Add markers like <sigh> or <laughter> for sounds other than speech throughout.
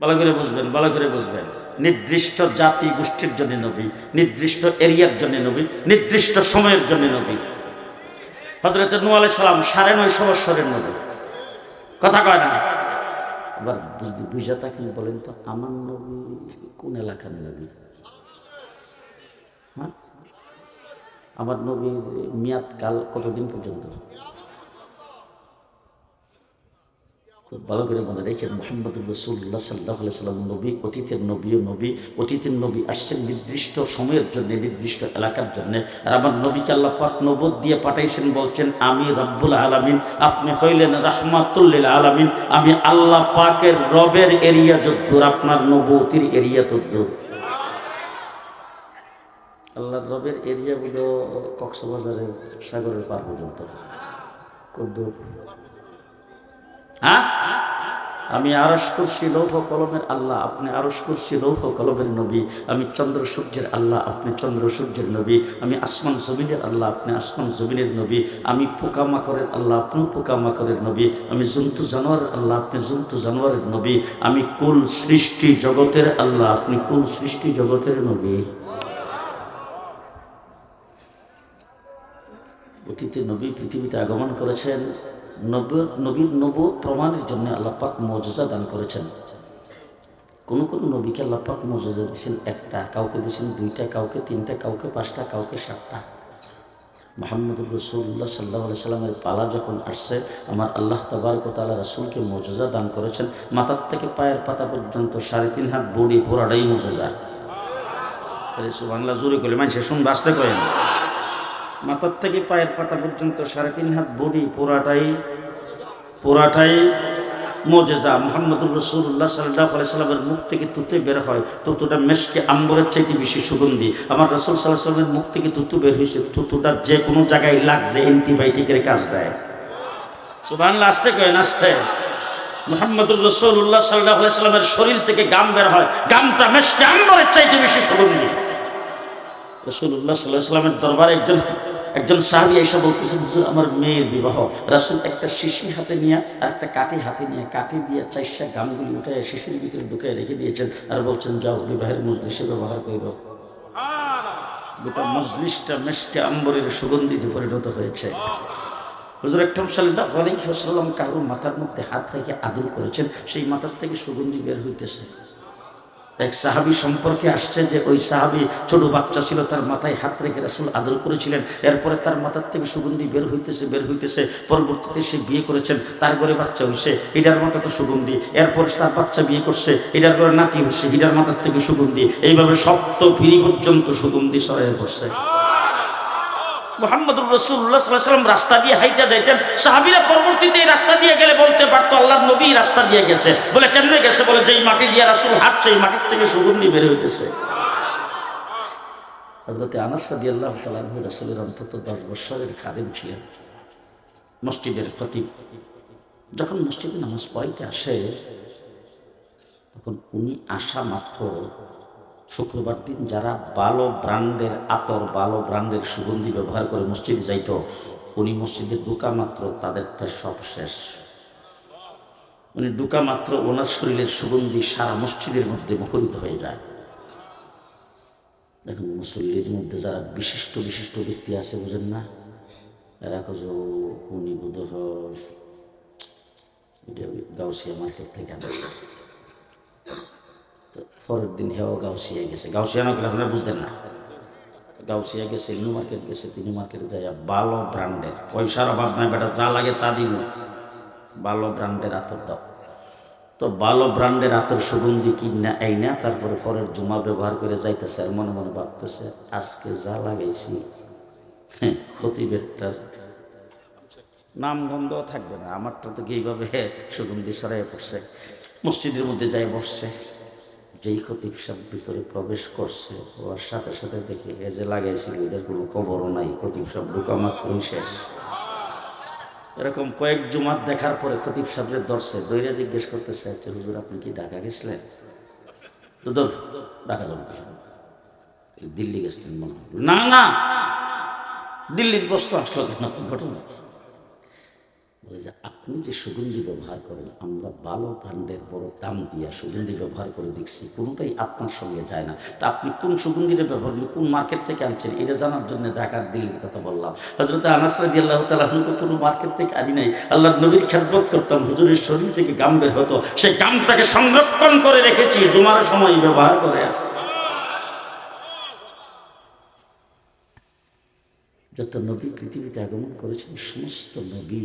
ভালো করে বুঝবেন, ভালো করে বুঝবেন। নির্দিষ্ট জাতি গোষ্ঠীর জন্য নবী, নির্দিষ্ট এরিয়ার জন্য নবী, নির্দিষ্ট সময়ের জন্য নবী। হজরত নু আলাই সালাম সাড়ে নয়শো বৎসরের নবী। কথা কয় না? এবার বুঝ- থাকেন বলেন তো, আমার নবী কোন এলাকার নবী? হ্যাঁ? আমার নবীর মেয়াদ কাল কতদিন পর্যন্ত? খুব ভালো করে মনে রেখেন মোহাম্মদ রসুল্লাহ সাল্লাহ সাল্লাম নবী, অতীতের নবী নবী, অতীতের নবী আসছেন নির্দিষ্ট সময়ের জন্য, নির্দিষ্ট এলাকার জন্য। আর আমার নবীকে আল্লাহ পাক নবদ দিয়ে পাঠাইছেন, বলছেন, আমি রব্বুল আলামিন, আপনি হইলেন রাহমাতুল্লিল আলামিন, আমি আল্লাহ পাকের রবের এরিয়া যদ্দূর, আপনার নবতির এরিয়া তদ্দূর। আল্লাহ রবের এরিয়া বুধ কক্সবাজারের সাগরের পার পর্যন্ত। কদ্দূর হ্যাঁ? আমি আরস করছি লৌহ কলমের আল্লাহ, আপনি আরস করছি লৌহ কলমের নবী, আমি চন্দ্র সূর্যের আল্লাহ, আপনি চন্দ্র সূর্যের নবী, আমি আসমান জমিনের আল্লাহ, আপনি আসমান জমিনের নবী, আমি পোকামাকড়ের আল্লাহ আপনি পোকামাকড়ের নবী, আমি জন্তু জানোয়ারের আল্লাহ, আপনি জন্তু জানোয়ারের নবী, আমি কুল সৃষ্টি জগতের আল্লাহ, আপনি কুল সৃষ্টি জগতের নবী। অতীতে নবী পৃথিবীতে আগমন করেছেন। নবীর নবীর নব প্রমাণের জন্য আল্লাপাক মর্যাদা দান করেছেন। কোন কোন নবীকে আল্লাপাক মর্যাদা দিয়েছেন একটা, কাউকে দিয়েছেন দুইটা, কাউকে তিনটা, কাউকে পাঁচটা, কাউকে সাতটা। মোহাম্মদুর রসুল্লাহ সাল্লাহ সাল্লামের পালা যখন আসছে, আমার আল্লাহ তবারক তালা রসুলকে মর্যাদা দান করেছেন। মাথার থেকে পায়ের পাতা পর্যন্ত সাড়ে তিন হাত বডি ঘোরাটাই মর্যাদা। সুবাংলা জোরে করলে মানুষের শুনবে, আসতে করেন মাথার থেকে পায়ের পাতা পর্যন্ত সাড়ে তিন হাত বডি পুরাটাই পুরাটাই মজেদা। মোহাম্মদুর রসুল্লাহ সাল্লাহ সাল্লামের মুখ থেকে তুতে বের হয়, তুতুটা মেশকে আম্বরের চাইতে বেশি সুগন্ধি। আমার রসুল সাল্লাহ সাল্লামের মুখ থেকে তুতু বের হয়েছে তুতুটা যে কোনো জায়গায় লাগছে অ্যান্টিবায়োটিকের কাজ দেয়। সুবাহ আসতে কয়েন আসতে। মোহাম্মদুর রসুল্লাহ সাল্লাহ সাল্লামের শরীর থেকে গাম বের হয়, গামটা মেশকে আম্বরের চাইতে বেশি সুগন্ধি। রসুল্লাহ সাল্লাহ সাল্লামের দরবারে একজন একজন সাহাবি এসে বলতেছেন হুজুর আমার মেয়ের বিবাহ। রাসুল একটা শিশি হাতে নিয়ে আর একটা কাঠি হাতে নিয়ে কাঠি দিয়ে চারশা গামগুলি উঠে শিশির ভিতরে ঢুকে রেখে দিয়েছেন আর বলছেন যাও বিবাহের মজলিসে ব্যবহার করব। গোটা মজলিসটা মেশকে আম্বরের সুগন্ধিতে পরিণত হয়েছে। হুজুর একদম সাল্লাহ আলাইসাল্লাম কারোর মাথার মধ্যে হাত রেখে আদর করেছেন সেই মাথার থেকে সুগন্ধি বের হইতেছে। এক সাহাবি সম্পর্কে আসছে যে ওই সাহাবি ছোট বাচ্চা ছিল, তার মাথায় হাত রেখে রাসুল আদর করেছিলেন। এরপরে তার মাথার থেকে সুগন্ধি বের হইতেছে বের হইতেছে। পরবর্তীতে সে বিয়ে করেছেন, তার ঘরে বাচ্চা হয়েছে হিডার মাথা তো সুগন্ধি। এরপর তার বাচ্চা বিয়ে করছে, হিডার ঘরে নাতি হচ্ছে হিডার মাথার থেকে সুগন্ধি। এইভাবে সপ্ত ফিরি পর্যন্ত সুগন্ধি সরাই করছে মোহাম্মদুর রসুল্লাহ সাল্লাম রাস্তা দিয়ে হাইটা যাইতেন। সাহাবিরা পরবর্তীতে এই রাস্তা দিয়ে গেলে বলতে পারতো আল্লাহ নবী রাস্তা দিয়ে গেছে। বলে, কেমনে গেছে? বলে, যেই মাটি দিয়ে রাসুল হাঁটছে এই মাটির থেকে সুগন্ধি বের হইতেছে। হজরতে আনাসাদি আল্লাহ তালাহ রাসুলের অন্তত দশ বৎসরের খাদেম ছিলেন, মসজিদের খতিব। যখন মসজিদে নামাজ পড়াইতে আসে, তখন উনি আসা মাত্র শুক্রবার দিন যারা ভালো ব্র্যান্ডের আতর, ভালো ব্র্যান্ডের সুগন্ধি ব্যবহার করে মসজিদে যাইতো, উনি মসজিদে ঢুকা মাত্র তাদেরটা সব শেষ। উনি ঢুকা মাত্র ওনার শরীরের সুগন্ধি সারা মসজিদের মধ্যে মুখরিত হয়ে যায়। দেখুন মুসল্লির মধ্যে যারা বিশিষ্ট বিশিষ্ট ব্যক্তি আছে, বুঝেন না? এরা কজ উনি বোধ হয় গাউসিয়া মার্কেট থেকে আনছে। তো পরের দিন হেও গাউসিয়া গেছে। গাউসিয়া না গেলে আপনারা বুঝতেন না। গাউসিয়া গেছে নিউ মার্কেট গেছে, তিনি মার্কেটে যায় ভালো ব্র্যান্ডের পয়সার অভাব নাই বেটা, যা লাগে তা দিন। ভালো ব্র্যান্ডের আতর দাও। তো ভালো ব্র্যান্ডের আতর সুগন্ধি কিনা এই না তারপরে পরের জমা ব্যবহার করে যাইতেছে আর মনে মনে ভাবতেছে, আজকে যা লাগাইছি খতিবেরটার নাম গন্ধ থাকবে না, আমারটা তো এইভাবে সুগন্ধি সরাই পড়ছে, মসজিদের মধ্যে যাই বসছে। যেই খতিব সাহেব ভিতরে প্রবেশ করছে, ওর সাথে সাথে দেখে যে লাগাইছিল এদের কোনো খবরও নাই খতিব সাহেব ঢুকা মাত্রই শেষ এরকম কয়েক জুমাত দেখার পরে খতিব সাহেবের দর্শে দৈরা জিজ্ঞেস করতেছে যে হুজুর, আপনি কি ঢাকা গেছিলেন তো ঢাকা যাব দিল্লি গেছিলেন মনে। না না, দিল্লির প্রশ্ন আসলো কেন ঘটনা? বলে যে, আপনি যে সুগন্ধি ব্যবহার করেন, আমরা ভালো ব্র্যান্ডের বড় দাম দিয়ে সুগন্ধি ব্যবহার করে দেখছি, কোনোটাই আপনার সঙ্গে যায় না। তা আপনি কোন সুগন্ধিটা ব্যবহার করলেন, কোন মার্কেট থেকে আনছেন, এটা জানার জন্য ঢাকার দিল্লির কথা বললাম। হজরত আনাস রাজি আল্লাহ তালাহকে কোনো মার্কেট থেকে আনি নাই। আল্লাহ নবীর খেদমত করতাম, হুজুরের শরীর থেকে গাম বের হতো। সেই গামটাকে সংরক্ষণ করে রেখেছি, জুমার সময় ব্যবহার করে আসে। যত নবী পৃথিবীতে আগমন করেছেন, সমস্ত নবী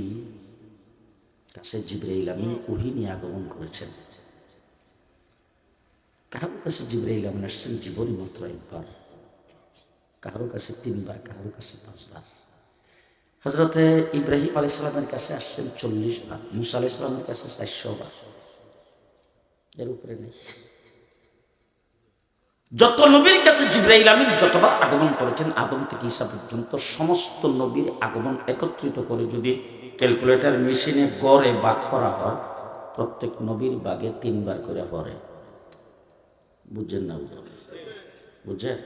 কাছে জিব্রাইল আমিন ওহি নিয়ে আগমন করেছেন। কারোর কাছে জিব্রাইল আমিন আসছেন জীবনী মাত্র একবার। কারোর কাছে তিনবার কারোর কাছে পাঁচবার। হজরতে ইব্রাহিম আলি সালামের কাছে আসছেন চল্লিশ বার মুসা আলি সালামের কাছে চারশো বার এর উপরে নেই। যত নবীর কাছে জিব্রাইল আমিন যতবার আগমন করেছেন আদম থেকে ঈসা পর্যন্ত সমস্ত নবীর আগমন একত্রিত করে যদি ক্যালকুলেটর মেশিনে গড়ে বাগ করা হয়, প্রত্যেক নবীর বাগে তিনবার করে পড়ে। বুঝছেন না বুঝছেন?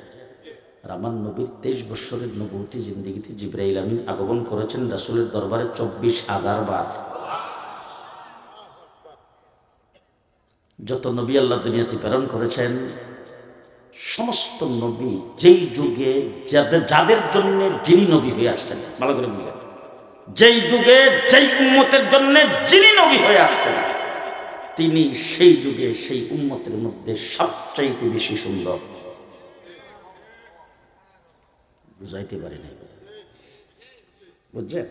আর আমার নবীর তেইশ বৎসরের নবতী জিন্দিগিতে জিব্রাইল আমিন আগমন করেছেন রাসুলের দরবারে চব্বিশ হাজার বার। যত নবী আল্লাহ দুনিয়াতে প্রেরণ করেছেন, সমস্ত নবী যেই যুগে যাদের যাদের জন্য যিনি নবী হয়ে আসছেন, ভালো করে বুঝলেন যেই যুগে, যেই উম্মতের জন্য যিনি নবী হয়ে আসছেন, তিনি সেই যুগে, সেই উম্মতের মধ্যে সবচাইতে বেশি সুন্দর। বুঝাইতে পারি নাই। বুঝছেন?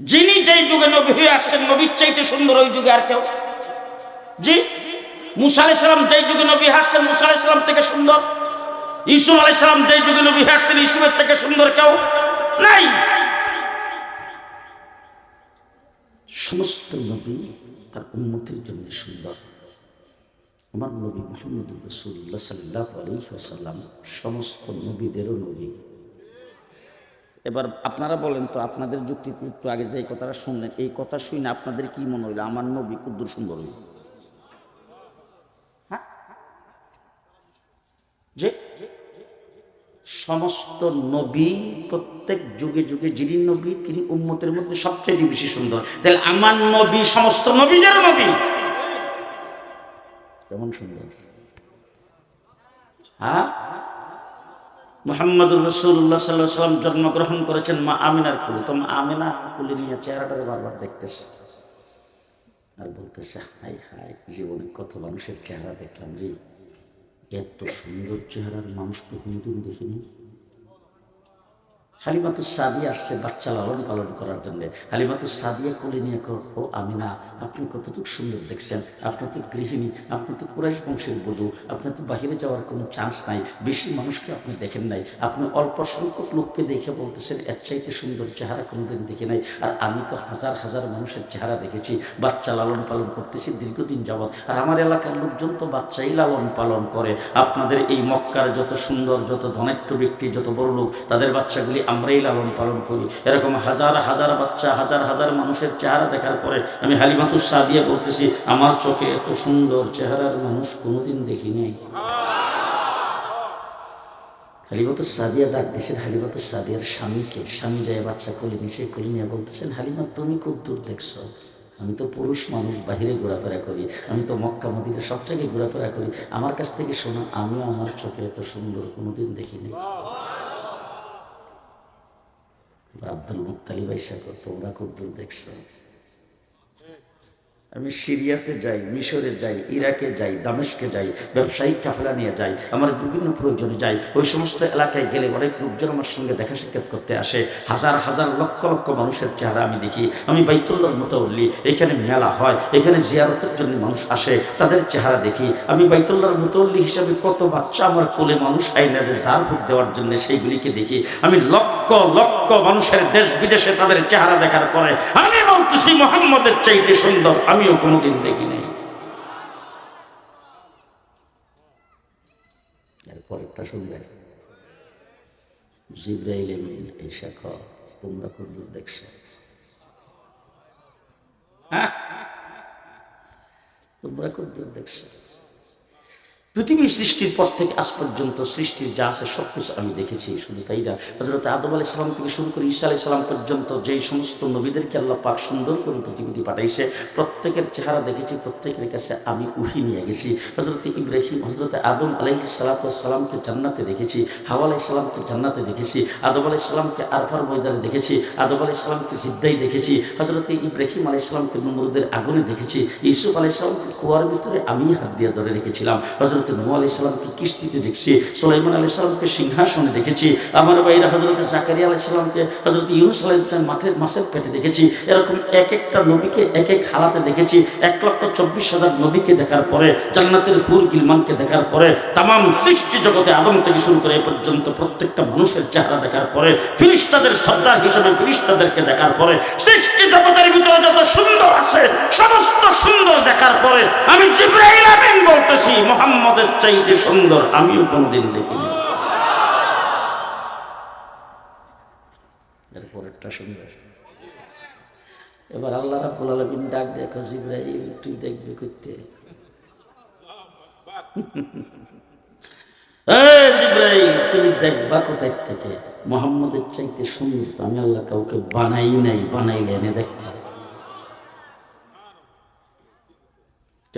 যিনি যেই যুগে নবী হয়ে আসছেন, নবীর চাইতে সুন্দর ওই যুগে আর কেউ। জি? মুসা আলাইসালাম যেই যুগে নবী হাসছেন মুসা আলাইসালাম থেকে সুন্দর। ইসুফ আলাইসালাম যেই যুগে নবী হাসছেন ইসুফের থেকে সুন্দর কেউ নাই। সমস্ত নবী তার উন্নতির জন্য সুন্দর। আমার নবী মোহাম্মদ রসুল্লাহ সাল্লাহ আলহিহাসাল্লাম সমস্ত নবীদেরও নবী। এবার আপনারা বলেন তো আপনাদের যুক্তিতে একটু আগে যে কথাটা শুনলেন, এই কথা শুনে আপনাদের কি মনে হইল? আমার নবী কুদ্দুর সুন্দর। হইল যে সমস্ত নবী, প্রত্যেক যুগে যুগে যিনি নবী, তিনি উম্মতের মধ্যে সবচেয়ে বেশি সুন্দর। তাহলে আমার নবী, সমস্ত নবীদের নবী? কেমন সুন্দর? হ্যাঁ? মোহাম্মদুর রসুল্লাহ সাল্লাহ সাল্লাম জন্মগ্রহণ করেছেন মা আমিনার কুলি। তো আমিনা কুলি নিয়ে চেহারাটাকে বারবার দেখতেছে। আর বলতেছে হাই হাই জীবনে কত মানুষের চেহারা দেখলাম রে। এত সুন্দর চেহারার মানুষ তো কোনোদিন দেখিনি। হালিমাতু সাদিয়া আসছে বাচ্চা লালন পালন করার জন্য। হালিমাতু সাদিয়া কোলে নিয়ে ও আমি না আপনি কতটুকু সুন্দর দেখছেন? আপনি তো গৃহিণী, আপনি তো কুরাইশ বংশের বধূ, আপনার তো বাহিরে যাওয়ার কোনো চান্স নাই। বেশি মানুষকে আপনি দেখেন নাই। আপনি অল্প সংখ্যক লোককে দেখে বলতেছেন, এর চাইতে সুন্দর চেহারা কোনোদিন দেখে নাই। আর আমি তো হাজার হাজার মানুষের চেহারা দেখেছি। বাচ্চা লালন পালন করতেছি দীর্ঘদিন যাবৎ। আর আমার এলাকার লোকজন তো বাচ্চাই লালন পালন করে। আপনাদের এই মক্কার যত সুন্দর, যত ধনাঢ্য ব্যক্তি, যত বড় লোক তাদের বাচ্চাগুলি আমরাই লালন পালন করি। এরকম হাজার হাজার বাচ্চা, হাজার হাজার মানুষের চেহারা দেখার পরে আমি হালিমাতুর সাদিয়া বলতেছি, আমার চোখে এত সুন্দর চেহারার মানুষ কোনোদিন দেখিনি হালিমাতুর সাদিয়া ডাক দিয়েছেন হালিমাতুর সাদিয়ার স্বামীকে। স্বামী যায় বাচ্চা কোলে নিচে কোলে নিয়ে বলতেছেন, হালিমা, তুমি খুব দূর দেখছ। আমি তো পুরুষ মানুষ, বাহিরে ঘোরাফেরা করি। আমি তো মক্কা, মদিনে সব জায়গায় ঘোরাফেরা করি। আমার কাছ থেকে শোনা, আমিও আমার চোখে এত সুন্দর কোনোদিন দেখিনি। আব্দুল মুক্তালিব আইসা তোমরা খুব দূর দেখছ। আমি সিরিয়াতে যাই মিশরে যাই ইরাকে যাই দামেশকে যাই ব্যবসায়িক কাফেলা নিয়ে যাই আমার বিভিন্ন প্রয়োজনে যাই ওই সমস্ত এলাকায় গেলে অনেক লোকজন আমার সঙ্গে দেখা সাক্ষাৎ করতে আসে। হাজার হাজার লক্ষ লক্ষ মানুষের চেহারা আমি দেখি। আমি বাইতুল্লার মতো বললি এখানে মেলা হয় এখানে জিয়ারতের জন্য মানুষ আসে তাদের চেহারা দেখি। আমি বাইতুল্লার মুতল্লি হিসাবে কত বাচ্চা আমার কোলে মানুষ আইনাদের জার ভোট দেওয়ার জন্য সেইগুলিকে দেখি। আমি লক্ষ লক্ষ লক্ষ মানুষের দেশ বিদেশে তাদের চেহারা দেখার পরে, আমি বলতেছি মোহাম্মদের চাইতে সুন্দর, আমিও কোনোদিন দেখি নাই। শুনবেন জিব্রাইল এসা তোমরা কোন দূর দেখছ? হ্যাঁ? তোমরা দেখছ? পৃথিবী সৃষ্টির পর থেকে আজ পর্যন্ত সৃষ্টির যা আছে সব কিছু আমি দেখেছি, শুধু তাই না? হজরত আদম আলি সালাম থেকে শুরু করে ঈসা আলি সালাম পর্যন্ত যেই সমস্ত নবীদেরকে আল্লাহ পাক সুন্দর করে পৃথিবীতে পাঠাইছে, প্রত্যেকের চেহারা দেখেছি, প্রত্যেকের কাছে আমি উহি নিয়ে গেছি। হজরত ইব্রাহিম হজরত আদম আলহি সালাতামকে জান্নাতে দেখেছি, হাওয়া আলাই সালামকে জান্নাতে দেখেছি, আদম আলাই সালামকে আরফার ময়দানে দেখেছি, আদম আলাই সালামকে জিদ্দাই দেখেছি হজরত ইব্রাহিম আলাই সালামকে নমরুদের আগুনে দেখেছি ইসুফ আলাই সালামকে কুয়ার ভিতরে আমি হাত দিয়ে ধরে রেখেছিলাম হজরত নু আলি সাল্লামকে কিস্তিতে দেখছি, সোলাইমান আলি সাল্লামকে সিংহাসনে দেখেছি, আমার বাইরা হজরত জাকারিয়া আলি সাল্লামকে হজরত ইউনুস আলাই মাঠের মাসের পেটে দেখেছি, এরকম এক একটা নবীকে, এক এক হালাতে দেখেছি, এক লক্ষ চব্বিশ হাজার নবীকে দেখার পরে, জান্নাতের হুর গিলমানকে দেখার পরে তাম সৃষ্টি জগতে আদম থেকে শুরু করে এ পর্যন্ত প্রত্যেকটা মানুষের চেহারা দেখার পরে, ফিরিস্তাদের শ্রদ্ধা হিসেবে ফিরিস্তাদেরকে দেখার পরে, সৃষ্টি জগতের ভিতরে যত সুন্দর সুন্দর দেখার পরে আমি জিব্রাইল আমিন বলতেছি, মোহাম্মদের চাইতে সুন্দর আমিও কোনোদিন দেখিনি। এরপরেরটা এবার আল্লাহ রাব্বুল আলামিন ডাক দেখো জিব্রাইল, তুই দেখবি করতে তুমি দেখবা কোথায় থেকে? মোহাম্মদের চাইতে সুন্দর, আমি আল্লাহ কাউকে বানাই নাই, বানাইলে এনে দেখবা।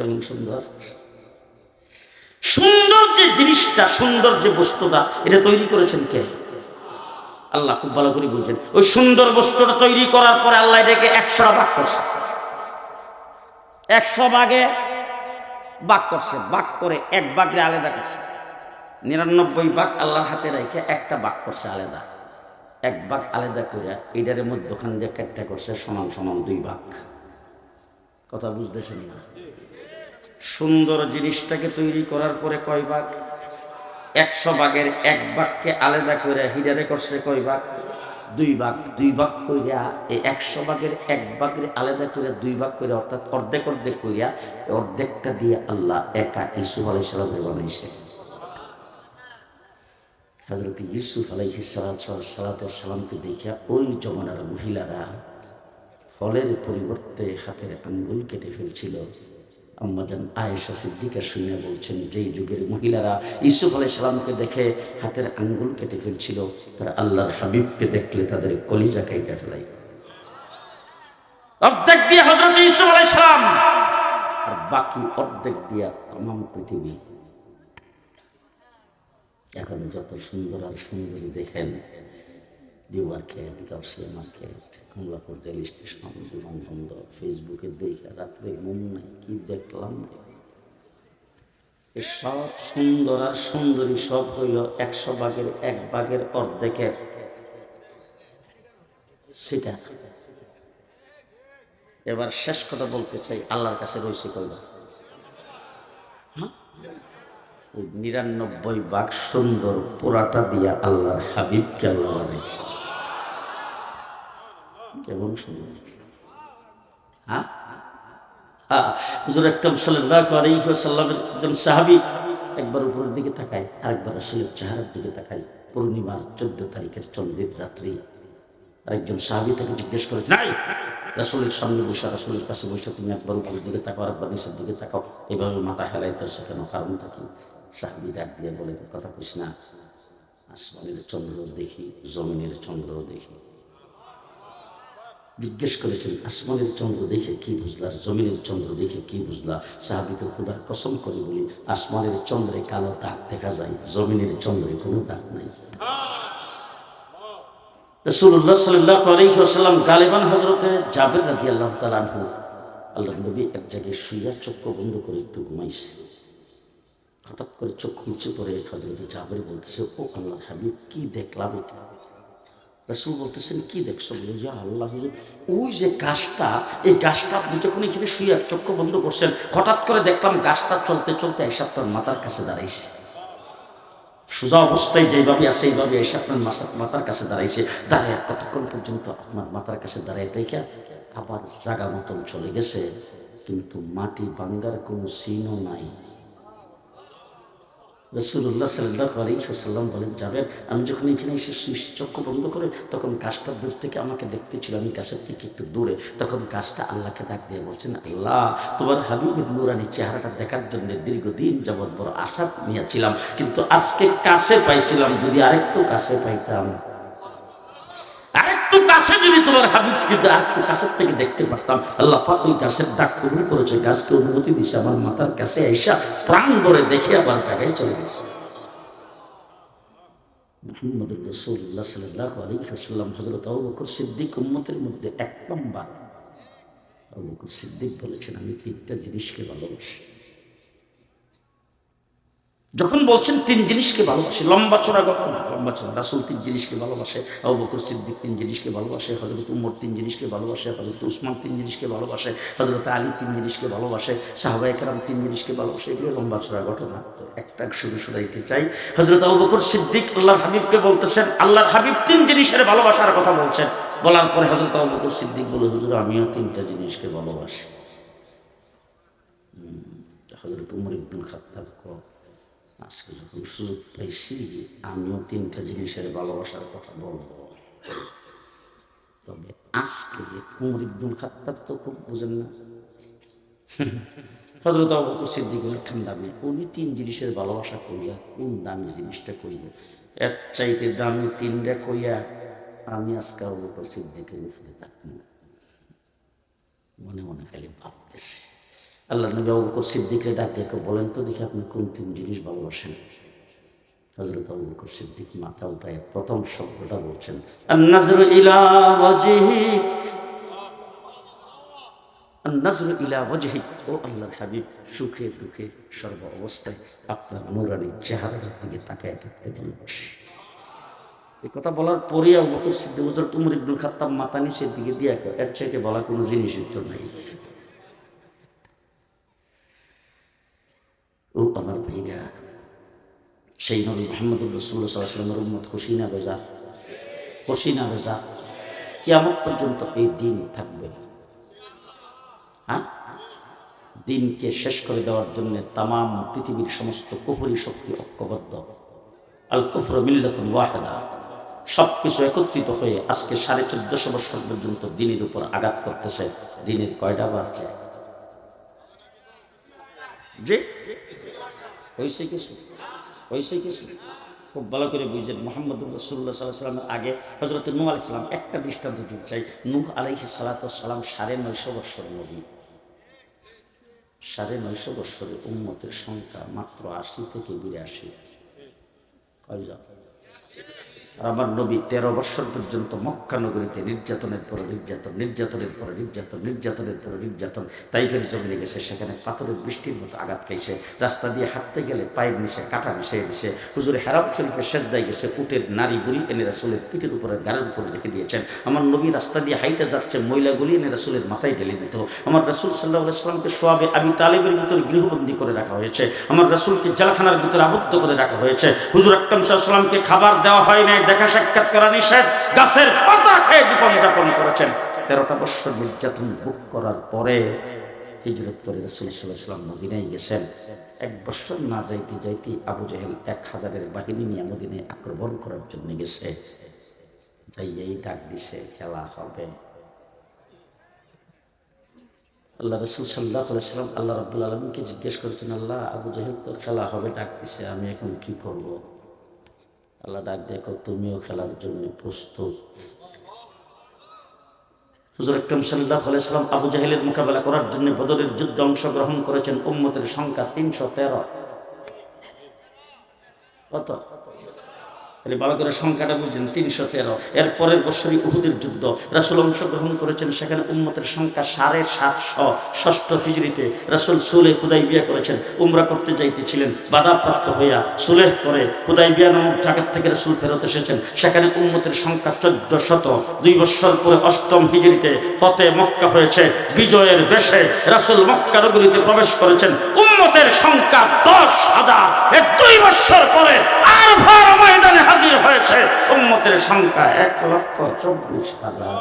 কেমন সুন্দর? সুন্দর যে জিনিসটা, সুন্দর যে বস্তুটা, এটা তৈরি করেছেন কে? আল্লাহ খুব ভালো করে বুঝছেন ওই সুন্দর বস্তুটা তৈরি করার পরে আল্লাহ এটাকে একশোটা ভাগ করছে। একশো ভাগে বাক করছে। বাক করে এক বাঘরে আলাদা করছে। নিরানব্বই বাঘ আল্লাহর হাতে রেখে একটা বাঘ করছে আলাদা। এক বাঘ আলাদা করে এইটার মধ্যখান দিয়ে একটা করছে সমান সমান দুই বাঘ কথা বুঝতেছেন না? সুন্দর জিনিসটাকে তৈরি করার পরে কয় ভাগ? একশো ভাগের এক ভাগকে আলাদা করে হিডারে করছে কয় ভাগ? দুই ভাগ। দুই ভাগ কইরা এই একশো ভাগের এক ভাগের আলাদা করে দুই ভাগ করে অর্থাৎ অর্ধেক অর্ধেক কইরা অর্ধেকটা দিয়ে আল্লাহ একা ইসুফ আলাই সালামের বানাইছে। হজরত ইউসুফ আলাইহি সালাতামকে দেখে ওই জমানার মহিলারা ফলের পরিবর্তে হাতের আঙ্গুল কেটে ফেলছিল। আম্মাজান আয়েশা সিদ্দিকা শুনে বলছেন, যেই যুগের মহিলারা ইসুফ আলাই সালামকে দেখে হাতের আঙ্গুল কেটে ফেলছিল, তারা আল্লাহর হাবিবকে দেখলে তাদের কলিজা কাইটা ফেলাই অর্ধেক দিয়ে হজরত ইসুফ আলাই সালাম আর বাকি অর্ধেক দিয়া তাম পৃথিবী। এখন যত সুন্দর আর সুন্দরী দেখেন New Market Gausia Market Kamalapur rail station বিমানবন্দর ফেসবুকে দেখে রাত্রে ঘুম কি দেখলাম? সব সুন্দর আর সুন্দরী সব হইল একশো বাগের এক বাগের অর্ধেকের। সেটা। এবার শেষ কথা বলতে চাই, আল্লাহর কাছে রয়েছে কইল হ্যাঁ? নিরানব্বই বাঘ সুন্দর পোড়াটা দিয়া আল্লাহর হাবিবকে আল্লাহ বানাইছে। কেমন সুন্দর। হ্যাঁ? হ্যাঁ। একজন সাহাবী একবার উপরের দিকে তাকায়, আরেকবার আসলে চেহারার দিকে তাকায়। পূর্ণিমার চোদ্দ তারিখের চন্দ্রের রাত্রি। আরেকজন সাহাবী তাকে জিজ্ঞেস করে রাসুলের সামনে বসে, রাসুলের কাছে বসে তুমি একবার উপরের দিকে তাকাও একবার নিচের দিকে তাকাও। এভাবে মাথা হেলাইতেছো কেন? কারণটা কি? সাহাবি ডাক দিয়ে বলে কথা কইস না। আসমানের চন্দ্র দেখি, জমিনের চন্দ্র দেখি। জিজ্ঞেস করেছেন, আসমানের চন্দ্র দেখে কি বুঝলা? জমিনের চন্দ্র দেখে কি বুঝলা? সাহাবিকে খুদার কসম করে বলি, আসমানের চন্দ্রে কালো দাগ দেখা যায়, জমিনের চন্দ্রে কোনো দাগ নাই। গালেবান হজরতে জাবের রাদি আল্লাহ আল্লাহ নবী এক জায়গায় শুইয়া চক্ষু বন্ধ করে একটু ঘুমাইছে। হঠাৎ করে চোখ খুলছে পরে হজরত জাবের বলতেছে, ও আল্লাহ হাবিব কি দেখলাম এটা? রসুল বলতেছেন, কি দেখছ? বলে যে আল্লাহ ওই যে গাছটা, এই গাছটা আপনি যখন এখানে শুয়ে চক্ষু বন্ধ করছেন, হঠাৎ করে দেখলাম গাছটা চলতে চলতে এসে আপনার মাথার কাছে দাঁড়াইছে। সোজা অবস্থায় যেভাবে আছে, এইভাবে এসে আপনার মাথার কাছে দাঁড়াইছে। দাঁড়ায় কতক্ষণ পর্যন্ত আপনার মাথার কাছে দাঁড়ায়, দেখে আবার জাগা মতন চলে গেছে। কিন্তু মাটি ভাঙ্গার কোনো সিনও নাই। রসুল্লাহ সাল্লাহ আলহিহাল্লাম বলেন যাবেন আমি যখন এখানে এসে সুইচ চক্ষু বন্ধ করে তখন গাছটা দূর থেকে আমাকে দেখতেছিল, আমি কাছের থেকে একটু দূরে। তখন কাজটা আল্লাহকে ডাক দিয়ে বলছেন, আল্লাহ, তোমার হাবিবের নুরানি চেহারাটা দেখার জন্য দীর্ঘদিন যাবৎ বড় আশা নিয়েছিলাম কিন্তু আজকে কাছে পাইছিলাম, যদি আরেকটু কাছে পাইতাম। আরেকটু কাছে যদি তোমার হাবিব যদি আরেকটু কাছের থেকে দেখতে পারতাম, আল্লাহ পাক ওই গাছের ডাক কবুল করেছে, গাছকে অনুমতি দিছে, আমার মাথার কাছে আইসা প্রাণ ভরে দেখে আবার জায়গায় চলে গেছে। মোহাম্মদ রসুল্লাহ সাল্লাহ হজরত সিদ্দিক উম্মতের মধ্যে এক নম্বর আবু সিদ্দিক বলেছেন, আমি তিনটা জিনিসকে ভালোবাসি। যখন বলছেন তিন জিনিসকে ভালোবাসে, লম্বা চোরা ঘটনা লম্বা চোরা রাসুল তিন জিনিসকে ভালোবাসে আবু বকর সিদ্দিক তিন জিনিসকে ভালোবাসে হজরত উমর তিন জিনিসকে ভালোবাসে হজরত উসমান তিন জিনিসকে ভালোবাসে হজরত আলী তিন জিনিসকে ভালোবাসে সাহাবা একরাম তিন জিনিসকে ভালোবাসে, এগুলো লম্বা চোরা ঘটনা। একটা শুরু শুনাইতে চাই হজরত আবু বকর সিদ্দিক আল্লাহর হাবিবকে বলতেছেন, আল্লাহর হাবিব তিন জিনিসের ভালোবাসার কথা বলছেন। বলার পরে হজরত আবু বকর সিদ্দিক বলে, হুজুর, আমিও তিনটা জিনিসকে ভালোবাসি। হজরত উমর ইবনুল খাত্তাব আজকে যখন সুযোগ পাইছি আমিও তিনটা জিনিসের ভালোবাসার কথা বলব। তবে আজকে যে কুমর ইবনুল খাত্তাব তো খুব বুঝেন না। <laughs> হজরত আবু সিদ্দিক ঠান্ডা নেই উনি তিন জিনিসের ভালোবাসা কইয়া কোন দামি জিনিসটা কইল এর চাইতে দামি তিনটা কইয়া আমি আজকে আবু বকর সিদ্দিকের উপরে থাকব। মনে মনে খালি ভাবতেছে। আল্লাহ নবী আবু বকর সিদ্দিককে ডাক দেখে বলেন, তো দেখি আপনি কোন তিন জিনিস ভালোবাসেন? হজরত আবু সিদ্দিক মাথা উঠায়, প্রথম শব্দটা বলছেন, আন্নাজরু ইলা ওয়াজহিক। ওয়াজহিক। ও আল্লাহর সুখে দুঃখে সর্ব অবস্থায় আপনার নুরানি চেহারার দিকে তাকায় থাকতে ভালোবাসি। এই কথা বলার পরে আবু বকর সিদ্দিক হজরত উমর ইবনুল খাত্তাব মাথা নিচের দিকে দিয়ে এর চাইতে বলা কোনো জিনিস তো নাই। ও আমার ভাইরা। সেই নবী মোহাম্মদুর রসুল্লাহ সাল্লামের উম্মত খুশি না বেজা? খুশি না বেজা? কিয়ামত পর্যন্ত এই দিন থাকবে। হ্যাঁ? দিনকে শেষ করে দেওয়ার জন্য তাম পৃথিবীর সমস্ত কুফরি শক্তি ঐক্যবদ্ধ। আল কুফর মিল্লাতুল ওয়াহেদা। সব কিছু একত্রিত হয়ে আজকে সাড়ে চোদ্দশো বছর পর্যন্ত দিনের উপর আঘাত করতেছে। দিনের কয়টা বাড়ছে যে হয়েছে কিছু? হয়েছে কিছু? খুব ভালো করে বুঝছেন মোহাম্মদ রসুল্লাহ সাল্লাহ সাল্লামের আগে হজরত নু আলি সাল্লাম একটা দৃষ্টান্ত দিতে চাই। নূহ আলাইহি সালাতাম সাড়ে নয়শো বৎসর নবী। সাড়ে নয়শো বৎসরে উন্মতের সংখ্যা মাত্র আশি থেকে বিরাশি। কয়জন আর আমার নবী তেরো বছর পর্যন্ত মক্কা নগরীতে নির্যাতনের পর নির্যাতন, নির্যাতনের পর নির্যাতন, নির্যাতনের পর নির্যাতন। তাইফের জমিনে গেছে, সেখানে পাথরের বৃষ্টির মতো আঘাত খাইছে। রাস্তা দিয়ে হাঁটতে গেলে পায়ের নিচে কাটা মিশিয়ে দিছে। হুজুরে হেরাব শরীফের শেষ দায় গেছে, উটের নারী গুলি এনে রাসুলের পিঠের উপরে গাড়ির উপরে রেখে দিয়েছেন। আমার নবী রাস্তা দিয়ে হাইটে যাচ্ছে মহিলাগুলি এনে রাসুলের মাথায় ঢেলে দিত। আমার রাসুল সাল্লাহ সাল্লামকে সোয়াবে আবি তালেবের ভিতরে গৃহবন্দী করে রাখা হয়েছে। আমার রাসুলকে জেলখানার ভিতরে আবদ্ধ করে রাখা হয়েছে। হুজুর আকরম সাল্লামকে খাবার দেওয়া হয় নাই। দেখা সাক্ষাৎ করা নিষেধ। গাছের পাতা খেয়ে জীবন যাপন করেছেন। তেরোটা বছর নির্যাতন ভোগ করার পরে হিজরত করে রসুলাম মদিনায় গেছেন। এক বছর না যাইতে যাইতে আবু জাহেল এক হাজারের বাহিনী নিয়ে মদিনায় আক্রমণ করার জন্য গেছে। যাইয়াই ডাক দিছে, খেলা হবে। আল্লাহ রসুল সাল্লাহ সাল্লাম আল্লাহ রাবুল আলমীকে জিজ্ঞেস করেছেন, আল্লাহ, আবু জাহেল তো খেলা হবে, ডাক দিছে, আমি এখন কি করব? আল্লাহ ডাক দেখো তুমিও খেলার জন্য প্রস্তুত। হুজুর আবু মোকাবেলা করার জন্য যুদ্ধে অংশগ্রহণ করেছেন, উম্মতের সংখ্যা তিনশো তেরো। কত? তাহলে বালকের সংখ্যাটা বুঝলেন তিনশো তেরো। এর পরের বছরই উহুদের যুদ্ধ। রাসুল অংশগ্রহণ করেছেন সেখানে উন্মতের সংখ্যা সাড়ে সাতশো। ষষ্ঠ হিজড়িতে রাসুল সুলে খুদাই বিয়া করেছেন। উমরা করতে যাইতেছিলেন, বাধাপ্রাপ্ত হইয়া সুলেহ করে খুদাই বিয়া নামক জায়গার থেকে রাসুল ফেরত এসেছেন। সেখানে উন্মতের সংখ্যা চোদ্দ শত। দুই বছর পরে অষ্টম হিজড়িতে ফতে মক্কা হয়েছে। বিজয়ের বেশে রাসুল মক্কা নগরীতে প্রবেশ করেছেন। উম্মতের সংখ্যা দশ হাজার। এর দুই বছর পরে আর ভার ময়দানে হাজির হয়েছে। উম্মতের সংখ্যা এক লক্ষ চব্বিশ হাজার।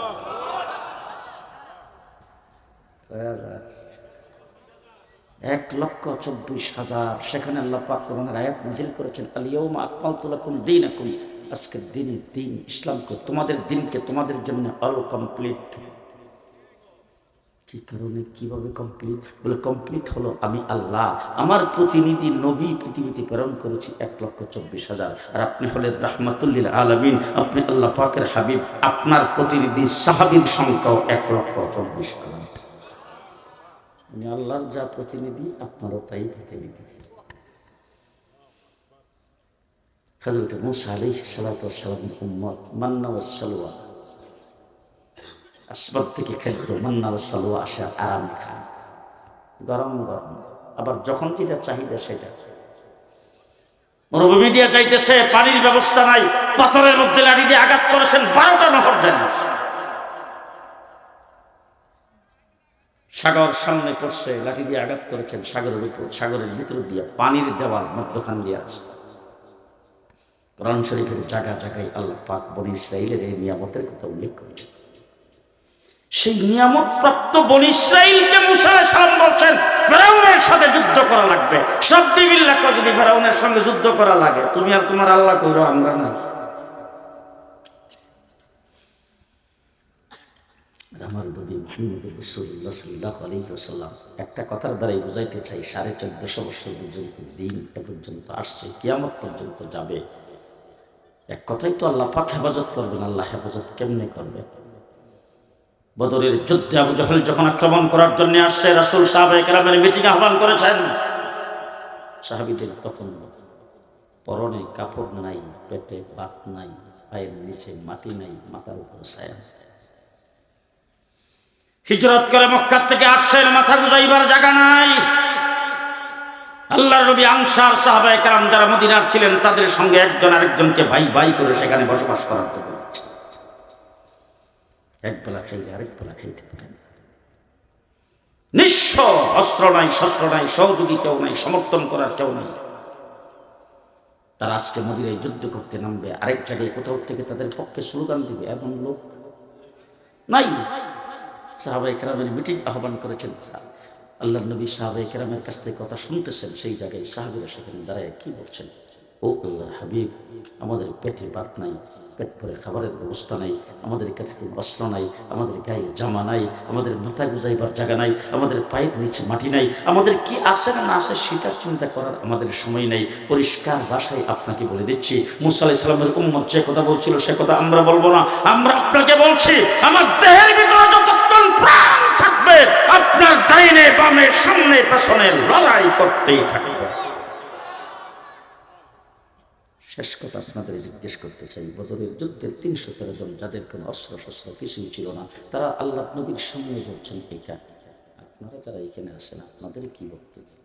এক লক্ষ চব্বিশ হাজার। সেখানে আল্লাহ পাক কোরআনের আয়াত নাজিল করেছেন আলিয়মা আকমালতুলাকুম দিন আকুম আজকের দিনে দিন ইসলামকে, তোমাদের দিনকে তোমাদের জন্য অল কমপ্লিট কি কারণে, কীভাবে কমপ্লিট বলে কমপ্লিট হলো আমি আল্লাহ। আমার প্রতিনিধি নবী পৃথিবীতে প্রেরণ করেছি এক লক্ষ চব্বিশ হাজার। আর আপনি হলেন রাহমাতুল্লিল আলমিন। আপনি আল্লাহ পাকের হাবিব। আপনার প্রতিনিধি সাহাবির সংখ্যাও এক লক্ষ চব্বিশ হাজার। মানে আল্লাহর যা প্রতিনিধি, আপনারও তাই প্রতিনিধি। হজরত মুসা আলী সালাতাম উম্মত, মান্না সালোয়া আসবাব থেকে খাদ্য, মান্না সালোয়া আসে আরাম খান। গরম গরম। আবার যখন যেটা চাহিদা সেটা। মরুভূমি দিয়ে চাইতেছে পানির ব্যবস্থা নাই, পাথরের মধ্যে লাড়ি দিয়ে আঘাত করেছেন, বারোটা নহর জানি। সাগর সামনে পড়ছে, লাঠি দিয়ে আঘাত করেছেন, সাগরের উপর, সাগরের ভিতর দিয়ে, পানির দেওয়াল, মধ্যখান দিয়ে আছে। কোরআন শরীফের জায়গা জায়গায় আল্লাহ পাক বনি ইসরাইলের এই নিয়ামতের কথা উল্লেখ করেছেন। সেই নিয়ামত প্রাপ্ত বন ইসরাইলকে মুসা সালাম বলছেন, ফেরাউনের সাথে যুদ্ধ করা লাগবে। সব দিবিল্লাকে যদি ফেরাউনের সঙ্গে যুদ্ধ করা লাগে, তুমি আর তোমার আল্লাহ করো আমরা না আমার একটা কথার দ্বারাই বুঝাইতে চাই, সাড়ে চোদ্দশো বছর দিন পর্যন্ত আসছে পর্যন্ত যাবে। এক কথাই তো আল্লাহ হেফাজত কেমনে করবে? বদরের যুদ্ধে আবু জাহল যখন আক্রমণ করার জন্য আসছে, রাসুল সাহেব একরামের মিটিং আহ্বান করেছেন। সাহাবিদের তখন পরনে কাপড় নাই, পেটে পাত নাই, পায়ের নিচে মাটি নাই, মাথার উপর ছায়া হিজরত করে মক্কার থেকে আসছেন, মাথা গুজাইবার জায়গা নাই। আল্লাহ রবি আনসার সাহাবা একরাম যারা মদিনার ছিলেন, তাদের সঙ্গে একজন আরেকজনকে ভাই ভাই করে সেখানে বসবাস করার এক বেলা খাইলে আরেক বেলা খাইতে পারেন নিঃস্ব অস্ত্র নাই, শস্ত্র নাই, সহযোগী কেউ নাই, সমর্থন করার কেউ নাই। তারা আজকে মদিরায় যুদ্ধ করতে নামবে, আরেক জায়গায় কোথাও থেকে তাদের পক্ষে স্লোগান দিবে, এমন লোক নাই। সাহাবাই কেরামের মিটিং আহ্বান করেছেন আল্লাহ নবী সাহাবাই কেরামের কাছ থেকে কথা শুনতেছেন, সেই জায়গায় সাহাবিরা সেখানে দাঁড়ায় কি বলছেন? ও আল্লাহর হাবিব, আমাদের পেটে ভাত নাই, পেট ভরে খাবারের ব্যবস্থা নাই, আমাদের কাছে বস্ত্র নাই, আমাদের গায়ে জামা নাই, আমাদের মাথা গুজাইবার জায়গা নাই, আমাদের পায়ের নিচে মাটি নাই, আমাদের কি আছে না আছে সেটার চিন্তা করার আমাদের সময় নেই। পরিষ্কার ভাষায় আপনাকে বলে দিচ্ছি, মুসা আলাহ সাল্লামের উম্মত যে কথা বলছিল সে কথা আমরা বলব না, আমরা আপনাকে বলছি, আমার দেহের ভিতরে যতক্ষণ প্রাণ থাকবে, আপনার ডাইনে, বামে, সামনে, পেছনে লড়াই করতেই থাকবে শেষ কথা আপনাদের জিজ্ঞেস করতে চাই। বদরের যুদ্ধের তিনশো তেরো জন, যাদের কোনো অস্ত্র শস্ত্র কিছুই ছিল না, তারা আল্লাহ নবীর সামনে বলছেন এইটা আপনারা যারা এখানে আসেন আপনাদের কি বক্তব্য?